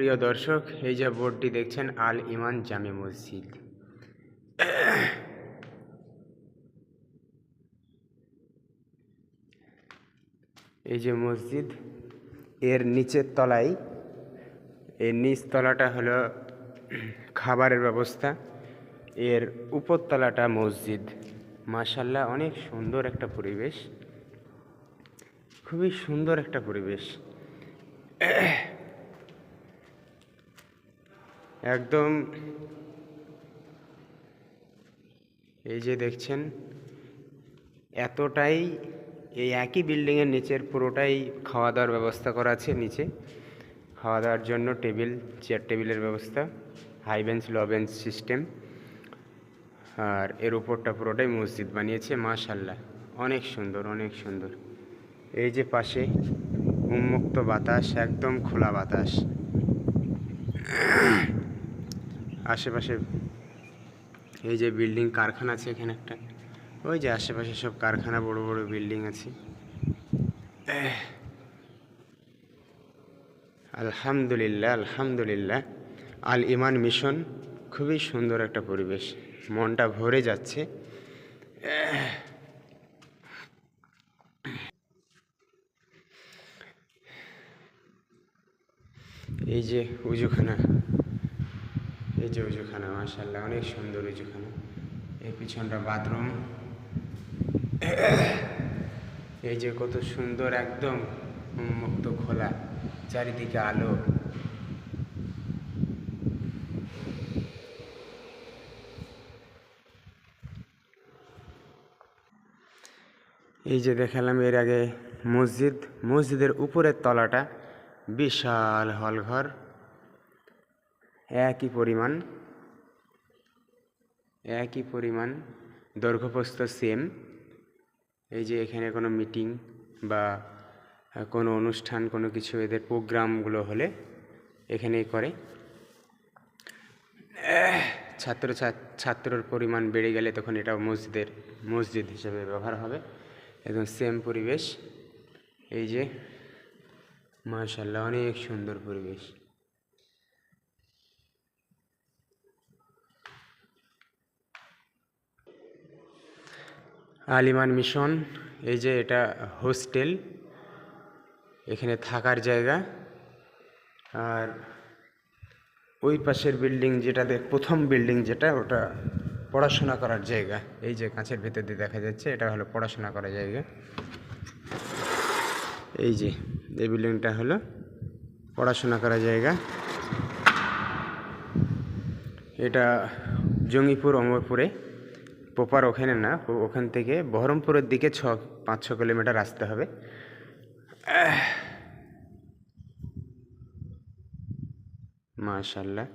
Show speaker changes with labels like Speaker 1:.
Speaker 1: প্রিয় দর্শক, এই যে বোর্ডটি দেখছেন, আল ইমান জামে মসজিদ। এই যে মসজিদ, এর নিচের তলায়, এর নিচ তলাটা হলো খাবারের ব্যবস্থা, এর উপর তলাটা মসজিদ। মাশাল্লাহ অনেক সুন্দর একটা পরিবেশ। খুবই সুন্দর একটা পরিবেশ। একদম। এই যে দেখছেন, এতটাই এই একই বিল্ডিংয়ের নিচের পুরোটাই খাওয়া দাওয়ার ব্যবস্থা করা আছে নিচে। খাওয়া দাওয়ার জন্য টেবিল চেয়ার টেবিলের ব্যবস্থা high bench low bench system আর এর উপরটা পুরোটাই মসজিদ বানিয়েছে মাশাল্লাহ অনেক সুন্দর অনেক সুন্দর। এই যে পাশে উন্মুক্ত বাতাস, একদম খোলা বাতাস। আশেপাশে এই যে বিল্ডিং কারখানা আছে এখানে একটা। ওই যে আশেপাশে সব কারখানা, বড় বড় বিল্ডিং আছে। আলহামদুলিল্লাহ আলহামদুলিল্লাহ। আল ইমান মিশন খুবই সুন্দর একটা পরিবেশ। মনটা ভরে যাচ্ছে। এই যে উজুখানা। এই যে উজুখানা মাশাল্লাহ অনেক সুন্দর উজুখানা এই পিছনটা বাথরুম। এই যে কত সুন্দর একদম উন্মুক্ত খোলা, চারিদিকে আলো। এই যে দেখালাম এর আগে মসজিদ, মসজিদের উপরের তলাটা বিশাল হলঘর। একই পরিমাণ একই পরিমাণ দৈর্ঘ্যপ্রস্থ সেম এই যে এখানে কোনো মিটিং বা কোনো অনুষ্ঠান, কোনো কিছু এদের প্রোগ্রামগুলো হলে এখানেই করে। ছাত্র ছাত্রর পরিমাণ বেড়ে গেলে তখন এটা মসজিদের, মসজিদ হিসেবে ব্যবহার হবে। একদম সেম পরিবেশ। এই যে, মাশাল্লাহ, অনেক সুন্দর পরিবেশ। আলিমান মিশন, এই যে এটা হোস্টেল, এখানে থাকার জায়গা। আর ওই পাশের বিল্ডিং যেটাতে প্রথম বিল্ডিং যেটা, ওটা পড়াশোনা করার জায়গা। এই যে কাঁচের ভেতর দিয়ে দেখা যাচ্ছে, এটা হলো পড়াশোনা করার জায়গা। এই যে, এই বিল্ডিংটা হলো পড়াশোনা করার জায়গা। এটা জঙ্গিপুর, অমরপুরে। প্রপার ওখানে না ওখান থেকে বহরমপুরের দিকে ছ পাঁচ ছ কিলোমিটার আসতে হবে। মাশাল্লাহ।